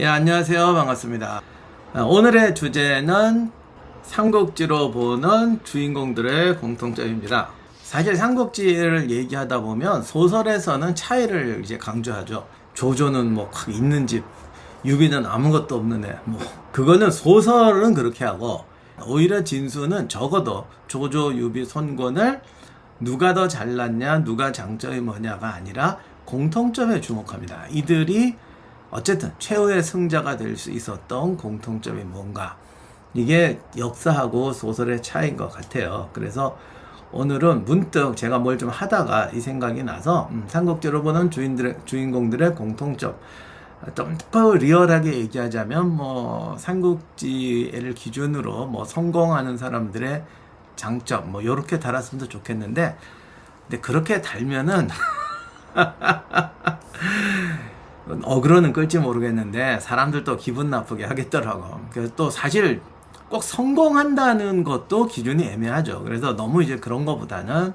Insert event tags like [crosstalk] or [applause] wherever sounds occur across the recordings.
예, 안녕하세요. 반갑습니다. 아, 오늘의 주제는 삼국지로 보는 주인공들의 공통점입니다. 사실 삼국지를 얘기하다 보면 소설에서는 차이를 이제 강조하죠. 조조는 뭐확 있는 집, 유비는 아무것도 없는 애. 뭐 그거는 소설은 그렇게 하고 오히려 진수는 적어도 조조, 유비, 손권을 누가 더 잘났냐, 누가 장점이 뭐냐가 아니라 공통점에 주목합니다. 이들이 어쨌든 최후의 승자가 될 수 있었던 공통점이 뭔가 이게 역사하고 소설의 차이인 것 같아요. 그래서 오늘은 문득 제가 뭘 좀 하다가 이 생각이 나서 음, 삼국지로 보는 주인들의 주인공들의 공통점 좀 더 리얼하게 얘기하자면 뭐 삼국지를 기준으로 뭐 성공하는 사람들의 장점 뭐 요렇게 달았으면 더 좋겠는데 근데 그렇게 달면은 [laughs] 어그로는 끌지 모르겠는데 사람들도 기분 나쁘게 하겠더라고. 그래서 또 사실 꼭 성공한다는 것도 기준이 애매하죠. 그래서 너무 이제 그런 것보다는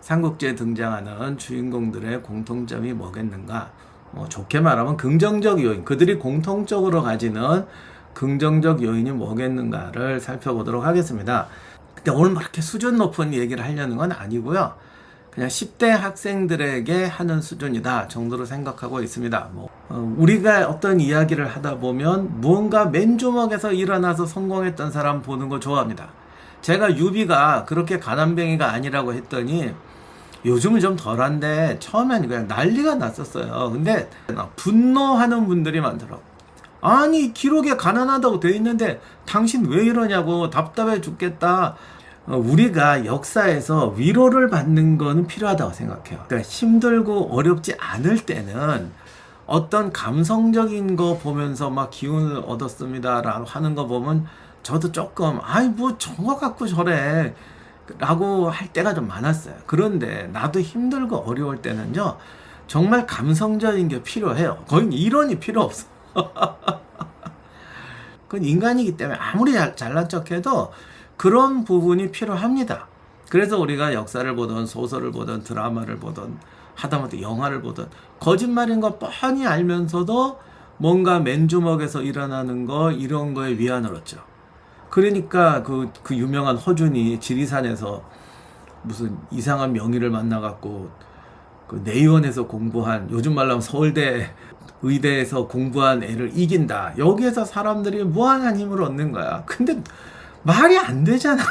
삼국지에 등장하는 주인공들의 공통점이 뭐겠는가? 뭐 좋게 말하면 긍정적 요인, 그들이 공통적으로 가지는 긍정적 요인이 뭐겠는가를 살펴보도록 하겠습니다. 근데 오늘 뭐 이렇게 수준 높은 얘기를 하려는 건 아니고요. 그냥 10대 학생들에게 하는 수준이다 정도로 생각하고 있습니다. 뭐, 어, 우리가 어떤 이야기를 하다 보면 무언가 맨주먹에서 일어나서 성공했던 사람 보는 거 좋아합니다. 제가 유비가 그렇게 가난뱅이가 아니라고 했더니 요즘은 좀 덜한데 처음에는 그냥 난리가 났었어요. 근데 분노하는 분들이 많더라고. 아니 기록에 가난하다고 돼 있는데 당신 왜 이러냐고 답답해 죽겠다. 어, 우리가 역사에서 위로를 받는 거는 필요하다고 생각해요. 그러니까 힘들고 어렵지 않을 때는 어떤 감성적인 거 보면서 막 기운을 얻었습니다라고 하는 거 보면 저도 조금 아이 뭐 저거 갖고 저래 라고 할 때가 좀 많았어요. 그런데 나도 힘들고 어려울 때는요 정말 감성적인 게 필요해요. 거의 이론이 필요 없어. [laughs] 그건 인간이기 때문에 아무리 잘, 잘난 척해도 그런 부분이 필요합니다. 그래서 우리가 역사를 보든 소설을 보든 드라마를 보든 하다못해 영화를 보든 거짓말인 거 뻔히 알면서도 뭔가 맨주먹에서 일어나는 거 이런 거에 위안을 얻죠. 그러니까 그, 그 유명한 허준이 지리산에서 무슨 이상한 명의를 만나갖고 그 내의원에서 공부한 요즘 말로 하면 서울대 의대에서 공부한 애를 이긴다. 여기에서 사람들이 무한한 힘을 얻는 거야. 근데 말이 안 되잖아.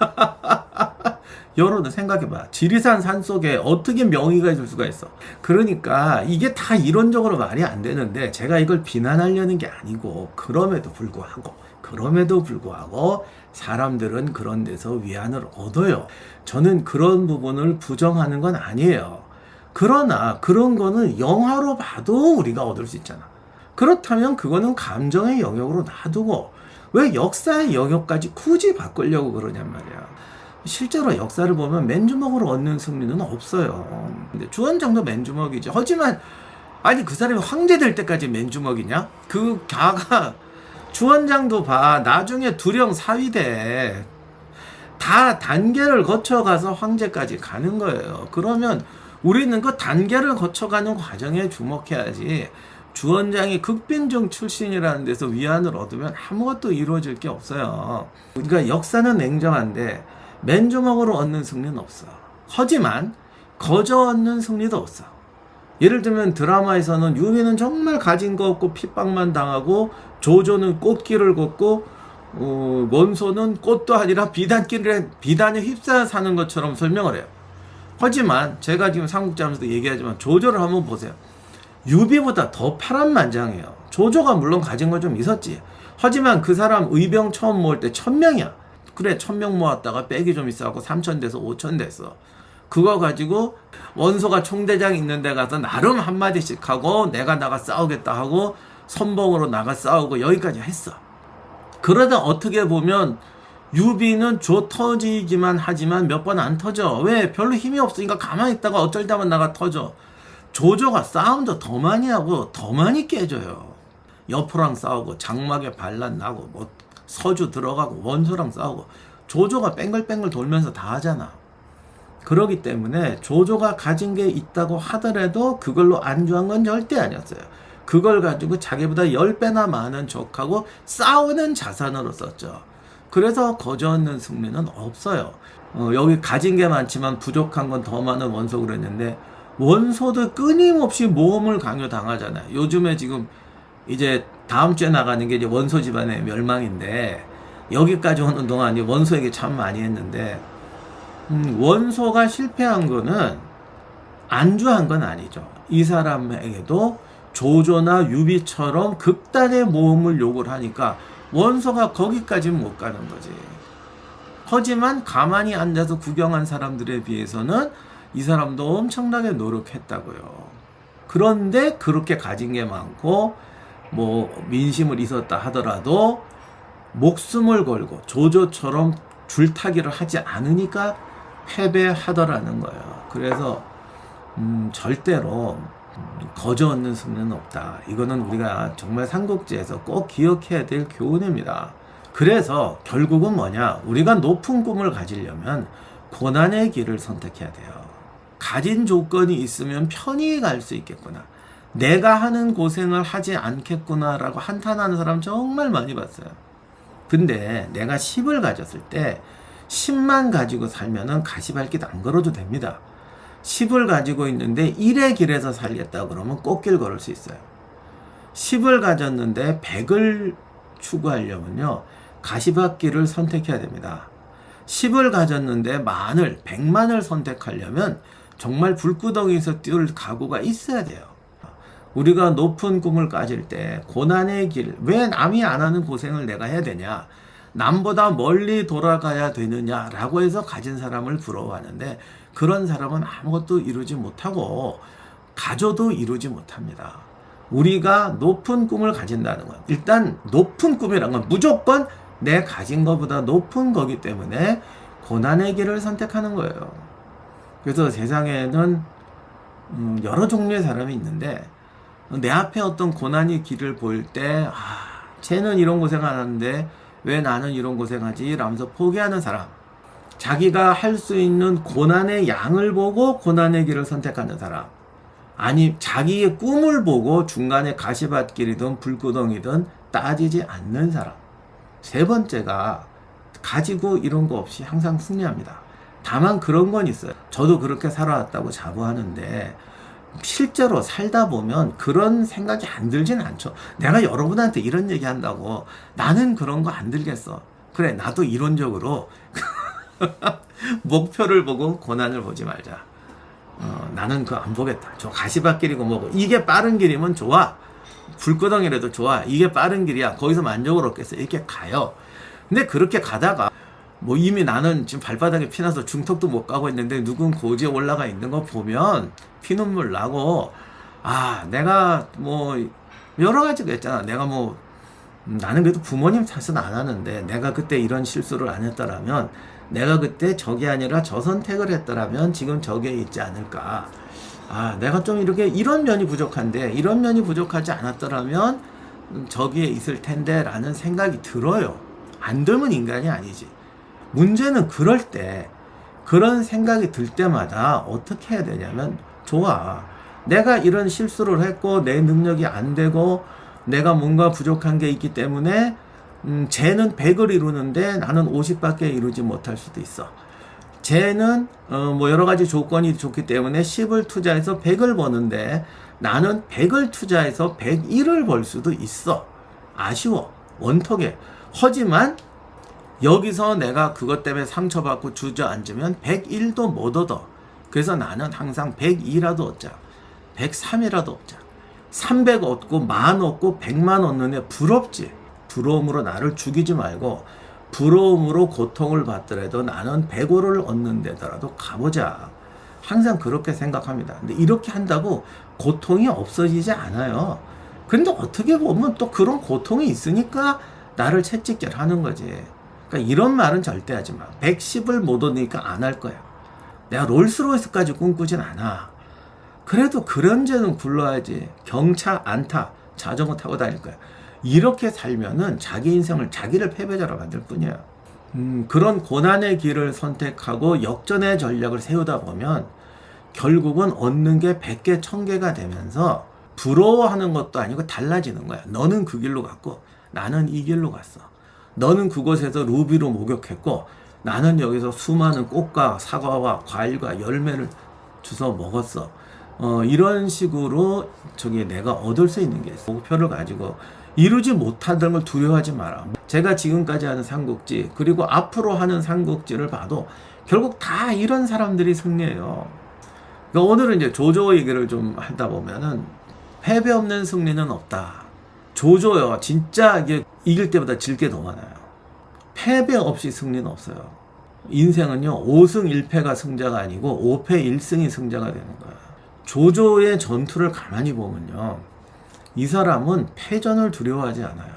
[laughs] 여러분 생각해봐. 지리산 산 속에 어떻게 명의가 있을 수가 있어. 그러니까 이게 다 이론적으로 말이 안 되는데 제가 이걸 비난하려는 게 아니고 그럼에도 불구하고 그럼에도 불구하고 사람들은 그런 데서 위안을 얻어요. 저는 그런 부분을 부정하는 건 아니에요. 그러나 그런 거는 영화로 봐도 우리가 얻을 수 있잖아. 그렇다면 그거는 감정의 영역으로 놔두고 왜 역사의 영역까지 굳이 바꾸려고 그러냔 말이야. 실제로 역사를 보면 맨주먹으로 얻는 승리는 없어요. 근데 주원장도 맨주먹이죠. 하지만 아니 그 사람이 황제 될 때까지 맨주먹이냐? 그 가가 주원장도 봐. 나중에 두령 사위대 다 단계를 거쳐가서 황제까지 가는 거예요. 그러면 우리는 그 단계를 거쳐가는 과정에 주목해야지. 주원장이 극빈중 출신이라는 데서 위안을 얻으면 아무것도 이루어질 게 없어요. 그러니까 역사는 냉정한데 맨주먹으로 얻는 승리는 없어. 하지만 거저 얻는 승리도 없어. 예를 들면 드라마에서는 유미는 정말 가진 거 없고 핍박만 당하고 조조는 꽃길을 걷고 어, 원소는 꽃도 아니라 비단길에 비단에 휩싸여 사는 것처럼 설명을 해요. 하지만 제가 지금 삼국지하면서도 얘기하지만 조조를 한번 보세요. 유비보다 더 파란만장해요. 조조가 물론 가진 건 좀 있었지. 하지만 그 사람 의병 처음 모을 때 천명이야. 그래 천명 모았다가 빽이 좀 있어갖고 삼천 돼서 오천 됐어. 그거 가지고 원소가 총대장 있는 데 가서 나름 한마디씩 하고 내가 나가 싸우겠다 하고 선봉으로 나가 싸우고 여기까지 했어. 그러다 어떻게 보면 유비는 조 터지기만 하지만 몇 번 안 터져. 왜? 별로 힘이 없으니까 가만히 있다가 어쩔 때만 나가 터져. 조조가 싸움도 더 많이 하고 더 많이 깨져요. 여포랑 싸우고 장막에 반란 나고 뭐 서주 들어가고 원소랑 싸우고 조조가 뺑글뺑글 돌면서 다 하잖아. 그러기 때문에 조조가 가진 게 있다고 하더라도 그걸로 안주한 건 절대 아니었어요. 그걸 가지고 자기보다 10배나 많은 적하고 싸우는 자산으로 썼죠. 그래서 거저없는 승리는 없어요. 어, 여기 가진 게 많지만 부족한 건 더 많은 원소 그랬는데 원소도 끊임없이 모험을 강요당하잖아요. 요즘에 지금 이제 다음 주에 나가는 게 이제 원소 집안의 멸망인데 여기까지 오는 동안 이 원소 얘기 참 많이 했는데 음, 원소가 실패한 거는 안주한 건 아니죠. 이 사람에게도 조조나 유비처럼 극단의 모험을 요구를 하니까 원소가 거기까지는 못 가는 거지. 하지만 가만히 앉아서 구경한 사람들에 비해서는 이 사람도 엄청나게 노력했다고요. 그런데 그렇게 가진 게 많고 뭐 민심을 있었다 하더라도 목숨을 걸고 조조처럼 줄타기를 하지 않으니까 패배하더라는 거예요. 그래서 음, 절대로 음, 거저 얻는 승리는 없다. 이거는 우리가 정말 삼국지에서 꼭 기억해야 될 교훈입니다. 그래서 결국은 뭐냐? 우리가 높은 꿈을 가지려면 고난의 길을 선택해야 돼요. 가진 조건이 있으면 편히 갈 수 있겠구나. 내가 하는 고생을 하지 않겠구나라고 한탄하는 사람 정말 많이 봤어요. 근데 내가 10을 가졌을 때 10만 가지고 살면은 가시발길 안 걸어도 됩니다. 10을 가지고 있는데 1의 길에서 살겠다 그러면 꽃길 걸을 수 있어요. 10을 가졌는데 100을 추구하려면요. 가시밭길을 선택해야 됩니다. 10을 가졌는데 만을, 100만을 선택하려면 정말 불구덩이에서 뛰을 각오가 있어야 돼요. 우리가 높은 꿈을 가질 때 고난의 길, 왜 남이 안 하는 고생을 내가 해야 되냐? 남보다 멀리 돌아가야 되느냐라고 해서 가진 사람을 부러워하는데 그런 사람은 아무것도 이루지 못하고 가져도 이루지 못합니다. 우리가 높은 꿈을 가진다는 건 일단 높은 꿈이란 건 무조건 내 가진 것보다 높은 거기 때문에 고난의 길을 선택하는 거예요. 그래서 세상에는 음, 여러 종류의 사람이 있는데 내 앞에 어떤 고난의 길을 보일 때, 아, 쟤는 이런 고생 안 하는데 왜 나는 이런 고생하지? 라면서 포기하는 사람. 자기가 할 수 있는 고난의 양을 보고 고난의 길을 선택하는 사람. 아니, 자기의 꿈을 보고 중간에 가시밭길이든 불구덩이든 따지지 않는 사람. 세 번째가 가지고 이런 거 없이 항상 승리합니다. 다만 그런 건 있어요. 저도 그렇게 살아왔다고 자부하는데, 실제로 살다 보면 그런 생각이 안 들진 않죠. 내가 여러분한테 이런 얘기 한다고 나는 그런 거 안 들겠어. 그래, 나도 이론적으로 [laughs] 목표를 보고 고난을 보지 말자. 어, 나는 그거 안 보겠다. 저 가시밭길이고 뭐고. 이게 빠른 길이면 좋아. 불구덩이라도 좋아. 이게 빠른 길이야. 거기서 만족을 얻겠어. 이렇게 가요. 근데 그렇게 가다가 뭐 이미 나는 지금 발바닥에 피나서 중턱도 못 가고 있는데 누군 고지에 올라가 있는 거 보면 피눈물 나고 아 내가 뭐 여러 가지가 있잖아. 내가 뭐 음, 나는 그래도 부모님 탓은 안 하는데 내가 그때 이런 실수를 안 했더라면 내가 그때 저게 아니라 저 선택을 했더라면 지금 저게 있지 않을까. 아 내가 좀 이렇게 이런 면이 부족한데 이런 면이 부족하지 않았더라면 음, 저기에 있을 텐데 라는 생각이 들어요. 안 들면 인간이 아니지 문제는 그럴 때 그런 생각이 들 때마다 어떻게 해야 되냐면 좋아. 내가 이런 실수를 했고 내 능력이 안 되고 내가 뭔가 부족한 게 있기 때문에 음, 쟤는 100을 이루는데 나는 50밖에 이루지 못할 수도 있어. 쟤는 어, 뭐 여러 가지 조건이 좋기 때문에 10을 투자해서 100을 버는데 나는 100을 투자해서 101을 벌 수도 있어. 아쉬워. 원턱에. 하지만 여기서 내가 그것 때문에 상처받고 주저앉으면 101도 못 얻어. 그래서 나는 항상 102라도 얻자. 103이라도 얻자. 300 얻고 만 얻고 100만 얻는 애 부럽지. 부러움으로 나를 죽이지 말고 부러움으로 고통을 받더라도 나는 105를 얻는 데더라도 가보자. 항상 그렇게 생각합니다. 근데 이렇게 한다고 고통이 없어지지 않아요. 근데 어떻게 보면 또 그런 고통이 있으니까 나를 채찍질 하는 거지. 그러니까 이런 말은 절대 하지 마. 110을 못 얻으니까 안 할 거야. 내가 롤스로이스까지 꿈꾸진 않아. 그래도 그런 죄는 굴러야지. 경차 안 타. 자전거 타고 다닐 거야. 이렇게 살면은 자기 인생을 자기를 패배자로 만들 뿐이야. 음, 그런 고난의 길을 선택하고 역전의 전략을 세우다 보면 결국은 얻는 게 100개, 1000개가 되면서 부러워하는 것도 아니고 달라지는 거야. 너는 그 길로 갔고 나는 이 길로 갔어. 너는 그곳에서 루비로 목욕했고 나는 여기서 수많은 꽃과 사과와 과일과 열매를 주워 먹었어. 어, 이런 식으로 저기 내가 얻을 수 있는 게 있어. 목표를 가지고 이루지 못하는 걸 두려워하지 마라. 제가 지금까지 하는 삼국지 그리고 앞으로 하는 삼국지를 봐도 결국 다 이런 사람들이 승리해요. 그러니까 오늘은 이제 조조 얘기를 좀 하다 보면은 패배 없는 승리는 없다. 조조요. 진짜 이게 이길 때보다 질 게 더 많아요. 패배 없이 승리는 없어요. 인생은요, 5승 1패가 승자가 아니고 5패 1승이 승자가 되는 거야. 조조의 전투를 가만히 보면요. 이 사람은 패전을 두려워하지 않아요.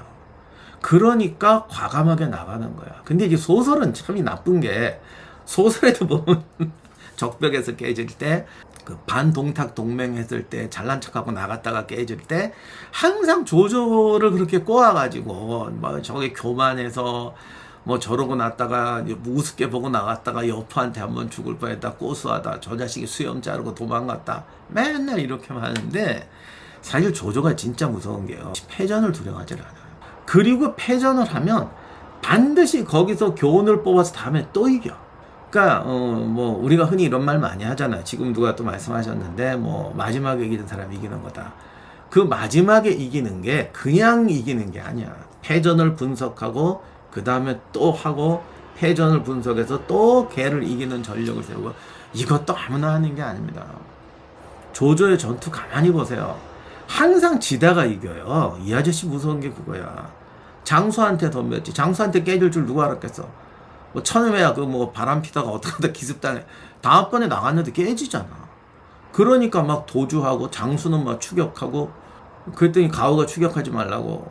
그러니까 과감하게 나가는 거야. 근데 이제 소설은 참이 나쁜 게 소설에도 보면 [laughs] 적벽에서 깨질 때, 그 반동탁 동맹 했을 때 잘난 척하고 나갔다가 깨질 때 항상 조조를 그렇게 꼬아가지고 뭐 저게 교만해서 뭐 저러고 났다가 우습게 보고 나갔다가 여포한테 한번 죽을 뻔했다 고수하다 저 자식이 수염 자르고 도망갔다. 맨날 이렇게만 하는데 사실 조조가 진짜 무서운 게요. 패전을 두려워하지 않아요. 그리고 패전을 하면 반드시 거기서 교훈을 뽑아서 다음에 또 이겨 그러니까 어 뭐 우리가 흔히 이런 말 많이 하잖아요 지금 누가 또 말씀하셨는데 뭐 마지막에 이기는 사람이 이기는 거다 그 마지막에 이기는 게 그냥 이기는 게 아니야 패전을 분석하고 그 다음에 또 하고 패전을 분석해서 또 걔를 이기는 전력을 세우고 이것도 아무나 하는 게 아닙니다. 조조의 전투 가만히 보세요. 항상 지다가 이겨요. 이 아저씨 무서운 게 그거야. 장수한테 덤볐지. 장수한테 깨질 줄 누가 알았겠어. 뭐 처음에야 그 뭐 바람 피다가 어떡하다 기습당해. 다음번에 나갔는데 깨지잖아. 그러니까 막 도주하고 장수는 막 추격하고 그랬더니 가오가 추격하지 말라고.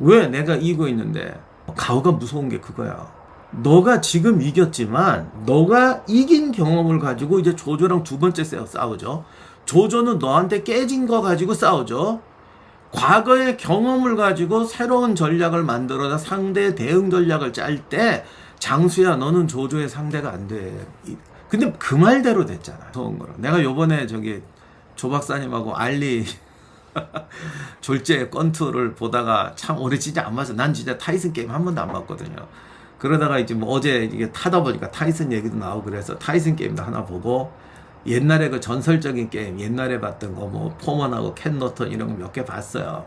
왜 내가 이기고 있는데 가오가 무서운 게 그거야. 너가 지금 이겼지만 너가 이긴 경험을 가지고 이제 조조랑 두 번째 싸- 싸우죠. 조조는 너한테 깨진 거 가지고 싸우죠. 과거의 경험을 가지고 새로운 전략을 만들어서 상대 대응 전략을 짤 때 장수야 너는 조조의 상대가 안 돼. 이- 근데 그 말대로 됐잖아. 무서운 거로. 내가 요번에 저기 조 박사님하고 알리 [laughs] 졸제 건투를 보다가 참 오래 진짜 안 봤어. 난 진짜 타이슨 게임 한 번도 안 봤거든요. 그러다가 이제 뭐 어제 이게 타다 보니까 타이슨 얘기도 나오고 그래서 타이슨 게임도 하나 보고 옛날에 그 전설적인 게임 옛날에 봤던 거 뭐 포먼하고 캔 노턴 이런 거 몇 개 봤어요.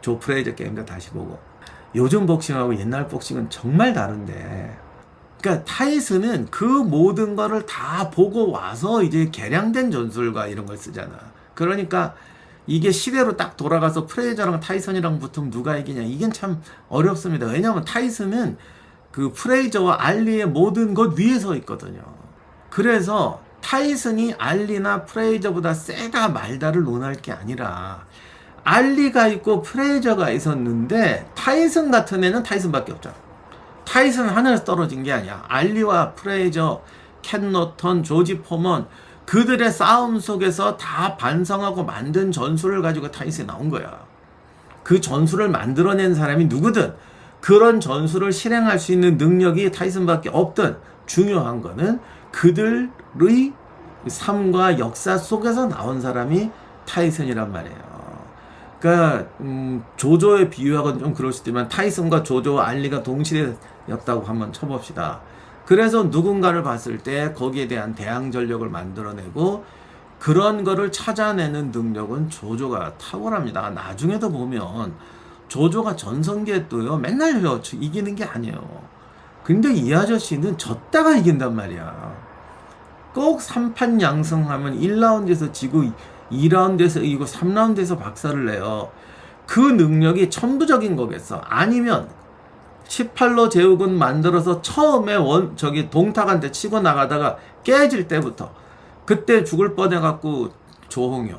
조 프레이저 게임도 다시 보고 요즘 복싱하고 옛날 복싱은 정말 다른데 그러니까 타이슨은 그 모든 거를 다 보고 와서 이제 개량된 전술과 이런 걸 쓰잖아. 그러니까 이게 시대로 딱 돌아가서 프레이저랑 타이슨이랑 붙으면 누가 이기냐. 이게 참 어렵습니다. 왜냐하면 타이슨은 그 프레이저와 알리의 모든 것 위에 서 있거든요. 그래서 타이슨이 알리나 프레이저보다 세다 말다를 논할 게 아니라 알리가 있고 프레이저가 있었는데 타이슨 같은 애는 타이슨밖에 없잖아. 타이슨 하늘에서 떨어진 게 아니야. 알리와 프레이저, 캔 노턴, 조지 포먼 그들의 싸움 속에서 다 반성하고 만든 전술을 가지고 타이슨이 나온 거야. 그 전술을 만들어낸 사람이 누구든 그런 전술을 실행할 수 있는 능력이 타이슨밖에 없든 중요한 거는 그들의 삶과 역사 속에서 나온 사람이 타이슨이란 말이에요. 그러니까 음, 조조의 비유하고는 좀 그럴 수도 있지만 타이슨과 조조와 알리가 동시대 였다고 한번 쳐봅시다. 그래서 누군가를 봤을 때 거기에 대한 대항 전력을 만들어내고 그런 거를 찾아내는 능력은 조조가 탁월합니다. 나중에도 보면 조조가 전성기에 또요 맨날 이기는 게 아니에요. 근데 이 아저씨는 졌다가 이긴단 말이야. 꼭 3판 양승하면 1라운드에서 지고 2라운드에서 이기고 3라운드에서 박살을 내요. 그 능력이 천부적인 거겠어. 아니면 18로 제욱은 만들어서 처음에 원 저기 동탁한테 치고 나가다가 깨질 때부터 그때 죽을 뻔해 갖고 조홍요.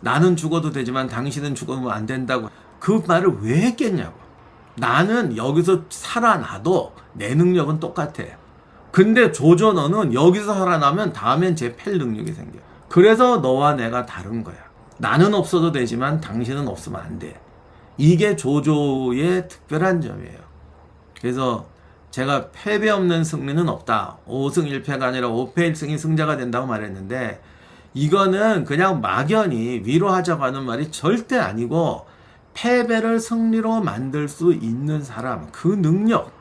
나는 죽어도 되지만 당신은 죽으면 안 된다고 그 말을 왜 했겠냐고. 나는 여기서 살아나도 내 능력은 똑같아. 근데 조조 너는 여기서 살아나면 다음엔 제팰 능력이 생겨. 그래서 너와 내가 다른 거야. 나는 없어도 되지만 당신은 없으면 안 돼. 이게 조조의 특별한 점이에요. 그래서 제가 패배 없는 승리는 없다. 5승 1패가 아니라 5패 1승이 승자가 된다고 말했는데 이거는 그냥 막연히 위로하자고 하는 말이 절대 아니고 패배를 승리로 만들 수 있는 사람, 그 능력,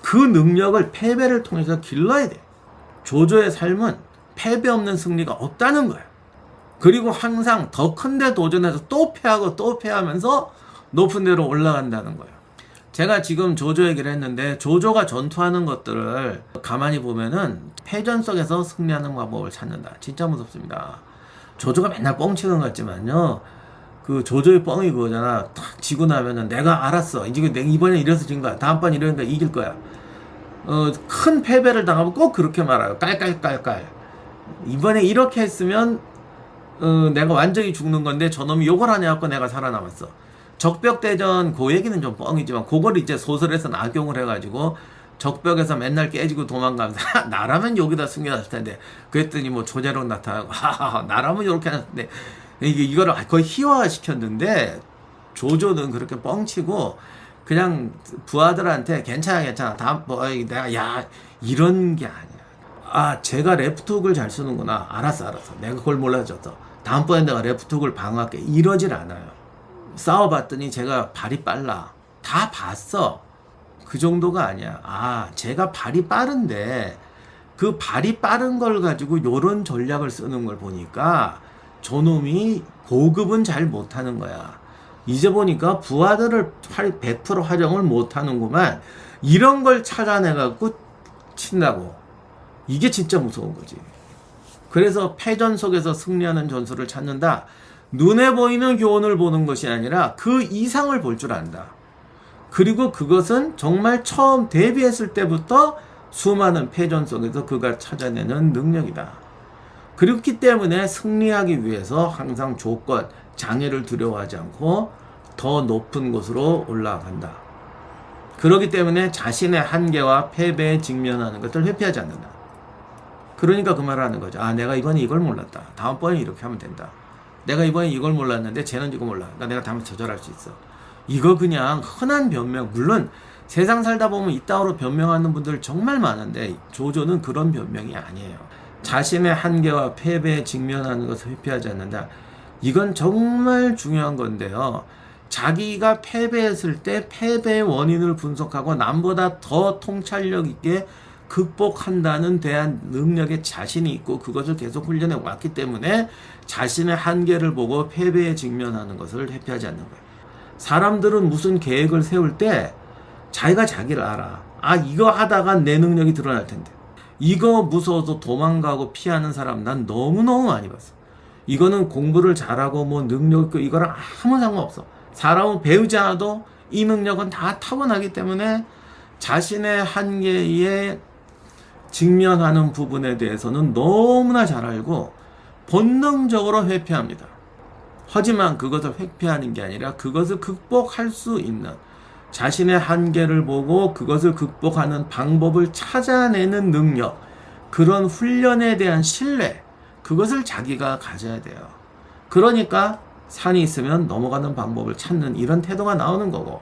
그 능력을 패배를 통해서 길러야 돼. 조조의 삶은 패배 없는 승리가 없다는 거야. 그리고 항상 더 큰 데 도전해서 또 패하고 또 패하면서 높은 데로 올라간다는 거예요. 제가 지금 조조 얘기를 했는데 조조가 전투하는 것들을 가만히 보면은 패전 속에서 승리하는 방법을 찾는다. 진짜 무섭습니다. 조조가 맨날 뻥치는 것 같지만요. 그 조조의 뻥이 그거잖아. 탁 지고 나면은 내가 알았어. 이제 내가 이번에 이래서 진 거야. 다음번 이러니까 이길 거야. 어, 큰 패배를 당하면 꼭 그렇게 말해요. 깔깔깔깔. 이번에 이렇게 했으면 어, 내가 완전히 죽는 건데 저놈이 욕을 하냐고 내가 살아남았어. 적벽대전 그 얘기는 좀 뻥이지만 그걸 이제 소설에서 악용을 해가지고 적벽에서 맨날 깨지고 도망가면서 [laughs] 나라면 여기다 숨겨놨을 텐데. 그랬더니 뭐 조재록 나타나고 [laughs] 하하하 나라면 이렇게 하는데. 이게 이거를 거의 희화화 시켰는데 조조는 그렇게 뻥치고 그냥 부하들한테 괜찮아 괜찮아. 다음 뭐 내가 야 이런 게 아니야. 아 제가 레프트훅을 잘 쓰는구나. 알았어 알았어. 내가 그걸 몰라줬어. 다음번에 내가 레프트훅을 방어할게. 이러질 않아요 싸워봤더니 제가 발이 빨라. 다 봤어. 그 정도가 아니야. 아 제가 발이 빠른데 그 발이 빠른 걸 가지고 요런 전략을 쓰는 걸 보니까 저놈이 고급은 잘 못하는 거야. 이제 보니까 부하들을 100% 활용을 못하는구만. 이런 걸 찾아내갖고 친다고. 이게 진짜 무서운 거지. 그래서 패전 속에서 승리하는 전술을 찾는다 눈에 보이는 교훈을 보는 것이 아니라 그 이상을 볼 줄 안다 그리고 그것은 정말 처음 데뷔했을 때부터 수많은 패전 속에서 그가 찾아내는 능력이다 그렇기 때문에 승리하기 위해서 항상 조건, 장애를 두려워하지 않고 더 높은 곳으로 올라간다. 그렇기 때문에 자신의 한계와 패배에 직면하는 것을 회피하지 않는다. 그러니까 그 말을 하는 거죠. 아, 내가 이번에 이걸 몰랐다. 다음번에 이렇게 하면 된다. 내가 이번에 이걸 몰랐는데 쟤는 이거 몰라. 그러니까 내가 다음에 조절할 수 있어. 이거 그냥 흔한 변명. 물론 세상 살다 보면 이따위로 변명하는 분들 정말 많은데 조조는 그런 변명이 아니에요. 자신의 한계와 패배에 직면하는 것을 회피하지 않는다. 이건 정말 중요한 건데요. 자기가 패배했을 때 패배의 원인을 분석하고 남보다 더 통찰력 있게 극복한다는 대한 능력에 자신이 있고 그것을 계속 훈련해 왔기 때문에 자신의 한계를 보고 패배에 직면하는 것을 회피하지 않는 거예요. 사람들은 무슨 계획을 세울 때 자기가 자기를 알아. 아, 이거 하다가 내 능력이 드러날 텐데. 이거 무서워서 도망가고 피하는 사람 난 너무너무 많이 봤어. 이거는 공부를 잘하고 뭐 능력 있고 이거랑 아무 상관없어. 사람은 배우지 않아도 이 능력은 다 타고나기 때문에 자신의 한계에 직면하는 부분에 대해서는 너무나 잘 알고 본능적으로 회피합니다. 하지만 그것을 회피하는 게 아니라 그것을 극복할 수 있는 자신의 한계를 보고 그것을 극복하는 방법을 찾아내는 능력, 그런 훈련에 대한 신뢰, 그것을 자기가 가져야 돼요. 그러니까 산이 있으면 넘어가는 방법을 찾는 이런 태도가 나오는 거고,